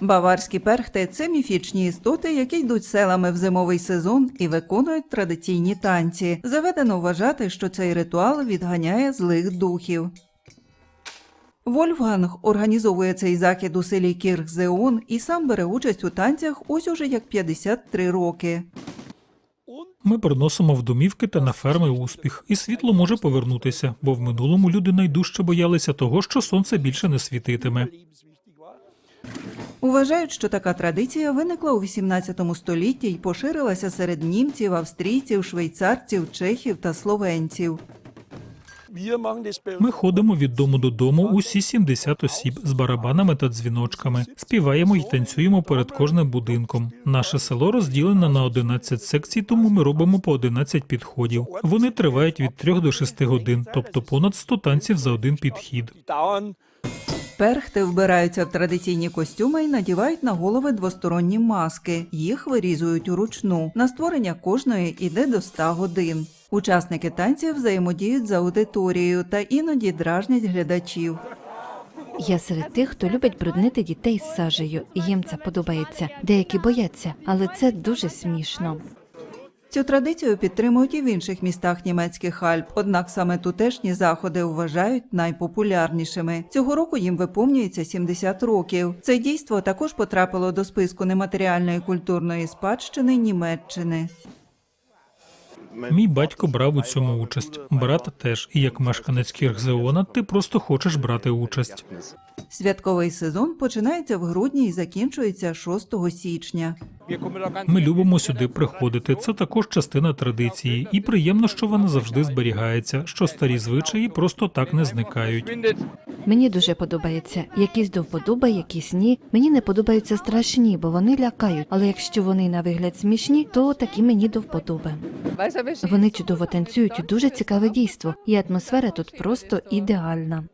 Баварські перхти це міфічні істоти, які йдуть селами в зимовий сезон і виконують традиційні танці. Заведено вважати, що цей ритуал відганяє злих духів. Вольфганг організовує цей захід у селі Кірхзеон і сам бере участь у танцях ось уже як 53 роки. Ми приносимо в домівки та на ферми успіх, і світло може повернутися, бо в минулому люди найдужче боялися того, що сонце більше не світитиме. Вважають, що така традиція виникла у 18 столітті і поширилася серед німців, австрійців, швейцарців, чехів та словенців. Ми ходимо від дому додому усі 70 осіб з барабанами та дзвіночками, співаємо й танцюємо перед кожним будинком. Наше село розділене на 11 секцій, тому ми робимо по 11 підходів. Вони тривають від 3 до 6 годин, тобто понад 100 танців за один підхід. Перхти вбираються в традиційні костюми і надівають на голови двосторонні маски. Їх вирізують уручну. На створення кожної іде до 100 годин. Учасники танців взаємодіють з аудиторією та іноді дражнять глядачів. Я серед тих, хто любить бруднити дітей з сажею, їм це подобається. Деякі бояться, але це дуже смішно. Цю традицію підтримують і в інших містах німецьких Альп, однак саме тутешні заходи вважають найпопулярнішими. Цього року їм виповнюється 70 років. Це дійство також потрапило до списку нематеріальної культурної спадщини Німеччини. Мій батько брав у цьому участь. Брат теж, і як мешканець Кіргзеона, ти просто хочеш брати участь. Святковий сезон починається в грудні і закінчується 6 січня. Ми любимо сюди приходити. Це також частина традиції, і приємно, що вона завжди зберігається, що старі звичаї просто так не зникають. Мені дуже подобається. Якісь до вподоби, якісь ні. Мені не подобаються страшні, бо вони лякають. Але якщо вони на вигляд смішні, то такі мені до вподоби. Вони чудово танцюють, дуже цікаве дійство, і атмосфера тут просто ідеальна.